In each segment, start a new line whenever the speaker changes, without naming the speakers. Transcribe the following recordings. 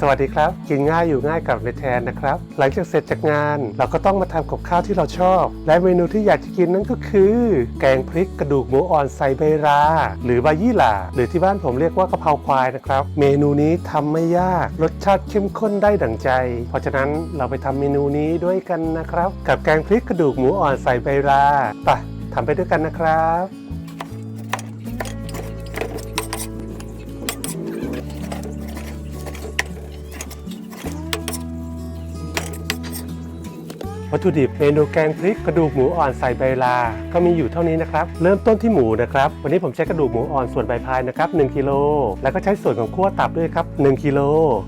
สวัสดีครับ กินง่ายอยู่ง่ายกับในแทนนะครับ หลังจากเสร็จจากงาน เราก็ต้องมาทำกับข้าวที่เราชอบ และเมนูที่อยากจะกินนั่นก็คือ แกงพริกกระดูกหมูอ่อนใส่ใบรา หรือใบยี่หร่าหรือที่บ้านผมเรียกว่ากะเพราควายนะครับ เมนูนี้ทำไม่ยาก รสชาติเข้มข้นได้ดั่งใจ เพราะฉะนั้นเราไปทำเมนูนี้ด้วยกันนะครับ กับแกงพริกกระดูกหมูอ่อนใส่ใบราไปทำไปด้วยกันนะครับ วัตถุดิบเมนูแกงพริกกระดูกหมูอ่อนใส่ใบลา ก็มีอยู่เท่านี้นะครับ เริ่มต้นที่หมูนะครับ วันนี้ผมใช้กระดูกหมูอ่อนส่วนใบพายนะครับ1กิโลแล้วก็ใช้ส่วนของขั้วตับด้วยครับ1กิโล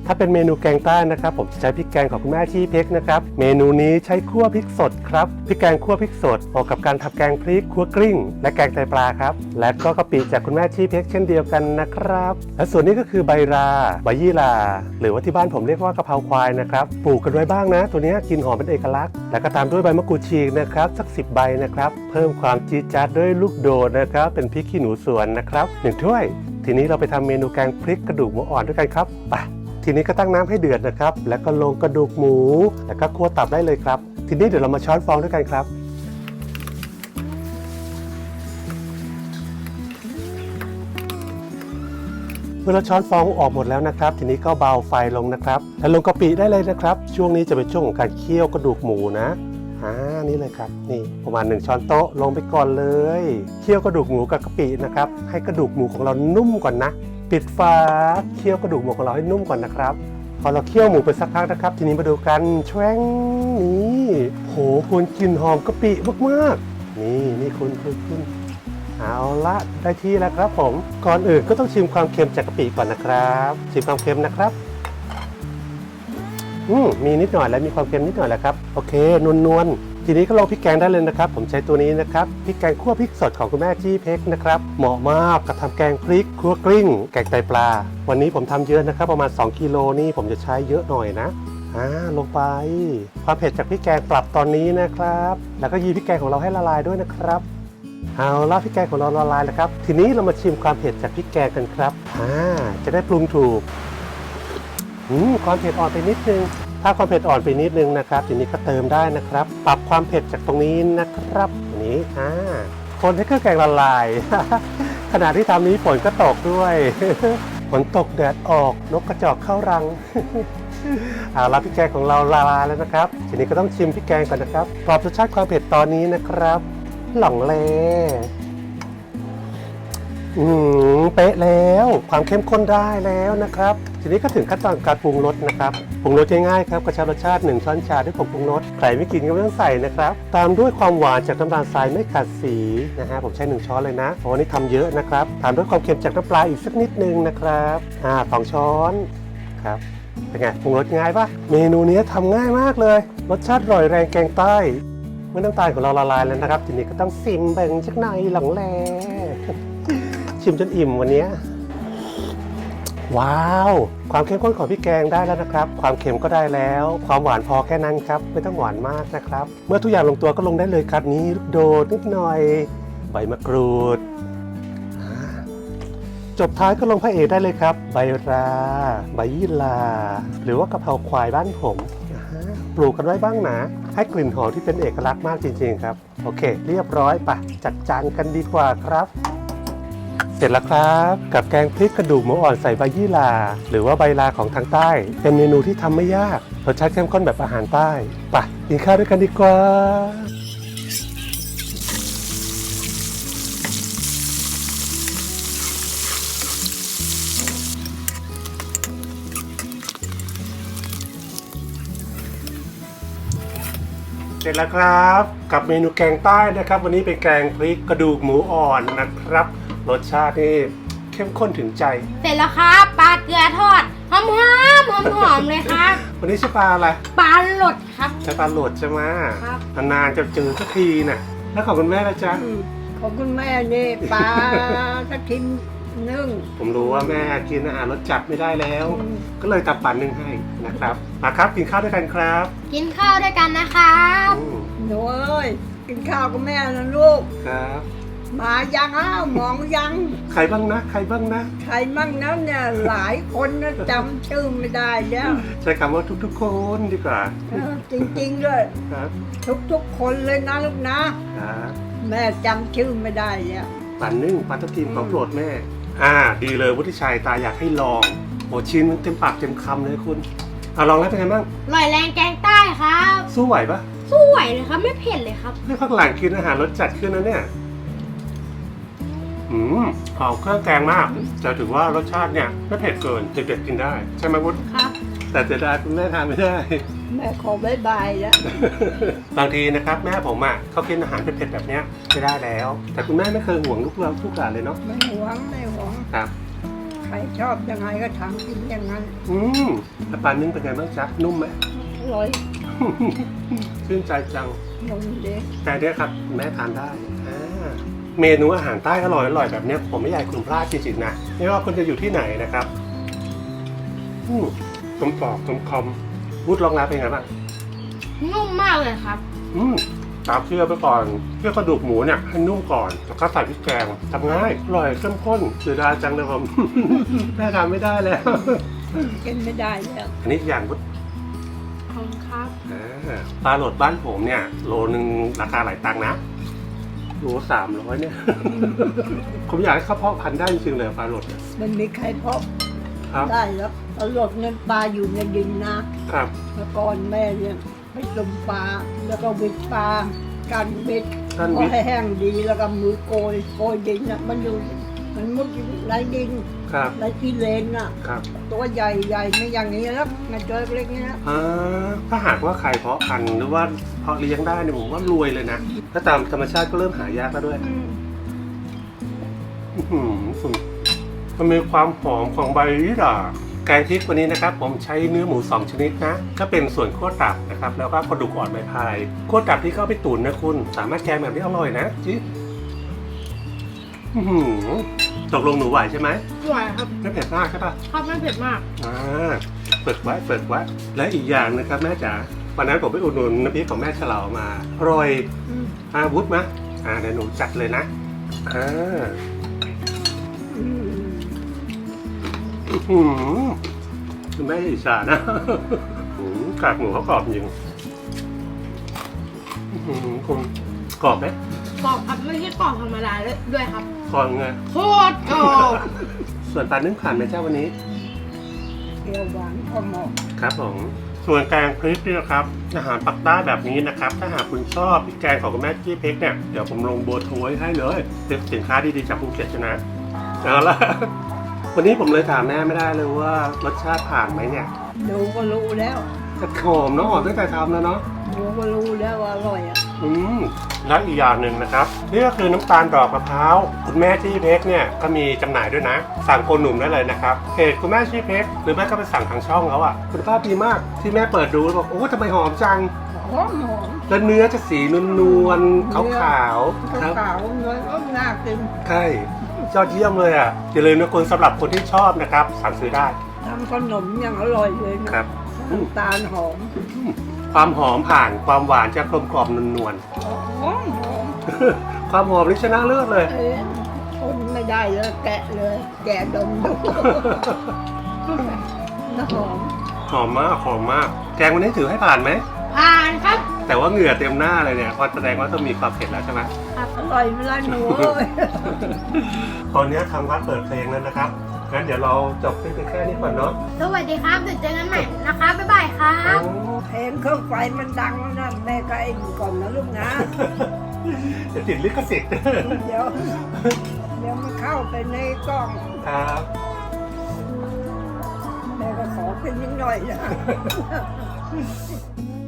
ถ้าเป็นเมนูแกงใต้นะครับ ผมจะใช้พริกแกงของคุณแม่ที่เพกนะครับเมนูนี้ใช้คั่วพริกสดครับพริกแกงคั่วพริกสดเหมาะกับการทำแกงพริกคั่วกลิ้ง และแกงไตปลาครับและก็กะปิจากคุณแม่ที่เพกเช่นเดียวกันนะครับ และส่วนนี้ก็คือใบราใบยี่หร่าหรือว่าที่บ้านผมเรียกว่ากะเพราควายนะครับปลูกกันไว้บ้างนะ ตัวนี้กินหอมเป็นเอกลักษณ์แล้วก็ตามด้วยใบมะกรูดฉีกนะครับสัก 10 ใบนะครับ เพิ่มความจี๊ดจ๊าดด้วยลูกโดดนะครับ เป็นพริกขี้หนูสวนนะครับหนึ่งถ้วย ทีนี้เราไปทำเมนูแกงพริกกระดูกหมูอ่อนด้วยกันครับไปทีนี้ก็ตั้งน้ำให้เดือดนะครับ แล้วก็ลงกระดูกหมู แล้วก็คั่วตับได้เลยครับ ทีนี้เดี๋ยวเรามาช้อนฟองด้วยกันครับ มื่อเราช้อนฟองออกหมดแล้วนะครับ ทีนี้ก็เบาไฟลงนะครับ แล้วลงกะปิได้เลยนะครับ ช่วงนี้จะเป็นช่วงของการเคี่ยวกระดูกหมูนะอ่านี่เลยครับนี่ประมาณ 1 ช้อนโต๊ะลงไปก่อนเลยเคี่ยวกระดูกหมูกับกะปินะครับให้กระดูกหมูของเรานุ่มก่อนนะ ปิดฝาเคี่ยวกระดูกหมูของเราให้นุ่มก่อนนะครับพอเราเคี่ยวหมูไปสักพักนะครับ ทีนี้มาดูกันแชวงนี่โหคุณกลิ่นหอมกะปิมากๆ นี่นี่คุณคุณคุณ เอาละได้ที่แล้วครับผม ก่อนอื่นก็ต้องชิมความเค็มจากกะปิก่อนนะครับ ชิมความเค็มนะครับอืมมีนิดหน่อยแล้วมีความเค็มนิดหน่อยแหล้วครับโอเคนวลนวลๆทีนี้ก็ลองพริกแกงได้เลยนะครับ ผมใช้ตัวนี้นะครับพริกแกงคั่วพริกสดของคุณแม่จี้เพกนะครับเหมาะมากกับทำแกงพริกคั่วกลิ้ง แกงไตปลา วันนี้ผมทำเยอะนะครับ ประมาณ 2กิโลนี่ผมจะใช้เยอะหน่อยนะอ่าลงไปความเผ็ดจากพริกแกงปรับตอนนี้นะครับ แล้วก็ยีพริกแกงของเราให้ละลายด้วยนะครับ เอาละพริกแกงของเราละลายแล้วครับ ทีนี้เรามาชิมความเผ็ดจากพริกแกงกันครับอ่าจะได้ปรุงถูกอืมความเผ็ดอ่อนไปนิดนึง ถ้าความเผ็ดอ่อนไปนิดนึงนะครับทีนี้ก็เติมได้นะครับ ปรับความเผ็ดจากตรงนี้นะครับนี้อ่าคนให้เครื่องแกงละลาย ขณะที่ทำนี้ฝนก็ตกด้วยฝนตกแดดออกนกกระจอกเข้ารังเอาละพริกแกงของเราละลายแล้วนะครับ ทีนี้ก็ต้องชิมพริกแกงก่อนนะครับปรับรสชาติความเผ็ดตอนนี้นะครับ หล่องเลอืมเป๊ะแล้วความเข้มข้นได้แล้วนะครับ ทีนี้ก็ถึงขั้นตอนการปรุงรสนะครับปรุงรสง่ายๆครับกระชับรสชาติ 1 ช้อนชาด้วยผงปรุงรสใครไม่กินก็ไม่ต้องใส่นะครับ ตามด้วยความหวานจากน้ำตาลทรายไม่ขัดสีนะฮะผมใช้ 1 ช้อนเลยนะเพราะวันนี้ทำเยอะนะครับตามด้วยความเค็มจากน้ำปลาอีกสักนิดนึงนะครับอ่าสองช้อนครับเป็นไงปรุงรสง่ายปะเมนูนี้ทำง่ายมากเลย รสชาติอร่อยแรงแกงใต้ มื่อน้ำตาลของเราละลายแล้วนะครับทีนี้ก็ต้องซิมแบ่งสักหน่อยหลังแลชิมจนอิ่มวันนี้ว้าว ความเข้มข้นของพริกแกงได้แล้วนะครับ ความเค็มก็ได้แล้ว ความหวานพอแค่นั้นครับ ไม่ต้องหวานมากนะครับ เมื่อทุกอย่างลงตัวก็ลงได้เลยครับนี้โดดนิดหน่อย ใบมะกรูด จบท้ายก็ลงพระเอกได้เลยครับ ใบรา ใบยี่หร่าหรือว่ากะเพราควายบ้านผม ปลูกกันไว้บ้างนะ ให้กลิ่นหอมที่เป็นเอกลักษณ์มากจริงๆครับ โอเค เรียบร้อยปะจัดจานกันดีกว่าครับ เสร็จแล้วครับ กับแกงพริกกระดูกหมูอ่อนใส่ใบยี่หร่าหรือว่าใบลาของทางใต้ เป็นเมนูที่ทำไม่ยากรสชาติเข้มข้นแบบอาหารใต้ปะกินข้าวด้วยกันดีกว่า ร็จแล้วครับ กับเมนูแกงใต้นะครับ วันนี้เป็นแกงพริกกระดูกหมูอ่อนนะครับ รสชาตินี่เข้มข้นถึงใจ
เสร็จแล้วครับปลาเกลือทอดหอมหอมหอมหอมๆเลยครับ
วันนี้ใช่ปลาอะไร
ปลาหลดครับ
ใช่ปลาโหลดใช่ไหม
ครับ
นานๆจะเจอสักทีน่ะแล้วของคุณแม่ละจ๊ะ
อืมของคุณแม่นี่ปลาทับทิม นึ่ง
ผมรู้ว่าแม่กินอาหารรสจัดไม่ได้แล้ว
อืม
ก็เลยตับปั่นหนึ่งให้นะครับมาครับกินข้าวด้วยกันครับ
กินข้าวด้วยกันนะครับ
อืม
หนูเอ้ยกินข้าวกับแม่นะลูก
ครับ
มายังอ้าวมองยัง
ใครบ้างนะ ใครบ้างนะ
ใครมั่งนั้นเนี่ยหลายคนนะจำชื่อไม่ได้แล้ว
ใช้คำว่าทุกๆคนดีกว่า
เออจริงๆเลย
ครับ
ทุกๆคนเลยนะลูกนะ
ครับ
แม่จำชื่อไม่ได้แล้ว
ปันนึ่งปลาทับทิมของโปรดแม่ อ่า ดีเลยวุฒิชัยตาอยากให้ลองโอชิ้นเต็มปากเต็มคำเลยคุณเอาลองแล้วเป็นไงบ้าง
ลอยแรงแกงใต้ครับ
สู้ไหวปะ
สู้ไหวเลยครับ ไม่เผ็ดเลยครับ
นี่ข้างหลังกินอาหารรสจัดขึ้นนะเนี่ยอืมหอมเครื่องแกงมากแต่ถือว่ารสชาติเนี่ยไม่เผ็ดเกินเด็กๆกินได้ ใช่ไหมวุฒิ
ครับ
แต่เสียดายคุณแม่ทานไม่ได้
แม่ขอบายบายแล้ว
บางทีนะครับ แม่ผมอะเขากินอาหารเผ็ดๆแบบเนี้ยไม่ได้แล้ว แต่คุณแม่ไม่เคยห่วงลูกเราลูกหลานเลยเนาะ
ไม่หวงไม่หวง
ครับ
ใครชอบยังไงก็ทำกินอย่างนั้น
อืมแล้วปลานึ่งเป็นไงบ้างจ๊ะนุ่มไหม
อร่อย
ชื่นใจจัง
นมเด็ก
แต่เนี่ยครับแม่ทานได้อ่าเมนูอาหารใต้อร่อยอร่อยแบบเนี้ยผมไม่อยากให้คุณพลาดจริงๆนะไม่ว่าคุณจะอยู่ที่ไหนนะครับอืมกลมกรอบกลมคอมพูดลองรับเป็นไงบ้าง
นุ่มมากเลยครับ
อืม ตามเชื่อไปก่อนเชื่อกระดูกหมูเนี่ยให้นุ่มก่อนแล้วก็ใส่พริกแกงทำง่ายอร่อยเข้มข้นเสียดายจังเลยผมแม่ทำไม่ได้แล้ว
กินไม่ได้แล้ว
อันนี้อีกอย่างพุท
ขอบคุณครับ
อ่าปลาโหลดบ้านผมเนี่ย โลนึงราคาหลายตังค์นะโลสามร้อยเนี่ย ผมอยากให้เขาเพาะพันธุ์ได้จริงๆเลยปลาโหลดเนี่ย
มันมีใครเพาะ
ครับ
ได้แล้วตลดเงินปลาอยู่ในดินนะครับ เมื่อก่อนแม่เนี่ย ไปลมปลาแล้วก็วิดปลากันวิด
ท่าน
พอ
วิทย์
ให้แห้งดีแล้วก็มือโกยโกยดินน่ะมันอยู่มันมุดอยู่ในดิน
ครับ
ในที่เลนน่ะ
ครับ
ตัวใหญ่ใหญ่ไม่อย่างนี้แล้วไม่ตัวเล็กๆนี่นะ
อ่าถ้าหากว่าใครเพาะพันธุ์หรือว่าเพาะเลี้ยงได้เนี่ยผมว่ารวยเลยนะ ถ้าตามธรรมชาติก็เริ่มหายากแล้วด้วย
อืม
อื้อหือสุดมันมีความหอมของใบยี่หร่า แกงพริกวันนี้นะครับผมใช้เนื้อหมู 2 ชนิดนะ ก็เป็นส่วนขั้วตับนะครับแล้วก็กระดูกอ่อนใบพายขั้วตับที่เข้าไปตุ๋นนะคุณ สามารถแกงแบบนี้อร่อยนะจิ๊บอื้อหือตกลงหนูไหวใช่ไหม
ไหวครับ
ไม่เผ็ดมากใช่ปะ
ครับไม่เผ็ดมาก
อ่าฝึกไว้ฝึกไว้และอีกอย่างนะครับแม่จ๋าวันนั้นผมไปอุดหนุนน้ำพริกของแม่เฉลามาอร่อย
อืม
อาวุธไหมอ่าเดี๋ยวหนูจัดเลยนะอ่า
อืม
อื้อหือคุณแม่อิจฉานะหือกากหมูเขากรอบจริงอื้อหือคุณกรอบไหม
กรอบครับไม่ใช่กรอบธรรมดาเลยด้วยครับ
กรอบไง
โคตรกรอบ
ส่วนปลานึ่งผ่านไหมเจ้าวันนี้
เปรี้ยวหวานพอเหมาะ
ครับผมส่วนแกงพริกเนี่ยนะครับอาหารปักใต้แบบนี้นะครับ ถ้าหากคุณชอบพริกแกงของคุณแม่จี้เพกเนี่ยเดี๋ยวผมลงโบอร์โทรไว้ให้เลยเป็นสินค้าดีๆจากภูเก็ตชนะเอาละ วันนี้ผมเลยถามแม่ไม่ได้เลยว่ารสชาติผ่านไหมเนี่ย
ดูก็รู้แล้ว
จะหอมเนาะหอมตั้งแต่ทำแล้วเนาะ
ดูก็รู้แล้วว่าอร่อยอะ
อืมแล้วอีกอย่างหนึ่งนะครับนี่ก็คือน้ำตาลดอกมะพร้าวคุณแม่ที่เพกเนี่ยก็มีจำหน่ายด้วยนะ สั่งโกนหนุ่มได้เลยนะครับเพจคุณแม่ชีเพกหรือแม่ก็ไปสั่งทางช่องเขาอะคุณภาพดีมากที่แม่เปิดดูแล้วบอกโอ้ทำไมหอมจัง
หอมหอม
แล้วเนื้อจะสีนวลๆขาวๆครับ
ขาวๆเนื้อก็น่ากิน
ใช่ ยอดเยี่ยมเลยอะอย่าลืมนะคุณสำหรับคนที่ชอบนะครับ สั่งซื้อได้
ทำขนมอย่างอร่อยเลยนะครับน้ำตาลหอม
ความหอมผ่านความหวานจะกลมกล่อมนวล
หอมหอม
ๆ ความหอมนี่ชนะเลิศเลย
เอ้ยทนไม่ได้เลยแกะเลย แกะดมดูน้ำหอม
หอมมากหอมมาก แกงวันนี้ถือให้ผ่านไหม
ผ่านครับ
แต่ว่าเหงื่อเต็มหน้าเลยเนี่ยพอแสดงว่าต้องมีความเผ็ดแล้วใช่ไหม
อร่อยเวลาหนูเอ้ย
ตอนนี้ทางวัดเปิดเพลงแล้วนะครับ งั้นเดี๋ยวเราจบเพลงแค่นี้ก่อนเนาะ
สวัสดีครับเดี๋ยวเจอกันใหม่นะครับบ๊ายบายครับ
เพลงเครื่องไฟมันดังแล้วนะแม่ก็ไอ้ก่อนนะลูกนะ
เดี๋ยวติดลิขสิทธิ์
เดี๋ยว เดี๋ยวมันเข้าไปในกล้อง
ครับ
แม่ก็ขอเป็นนิดหน่อยนะ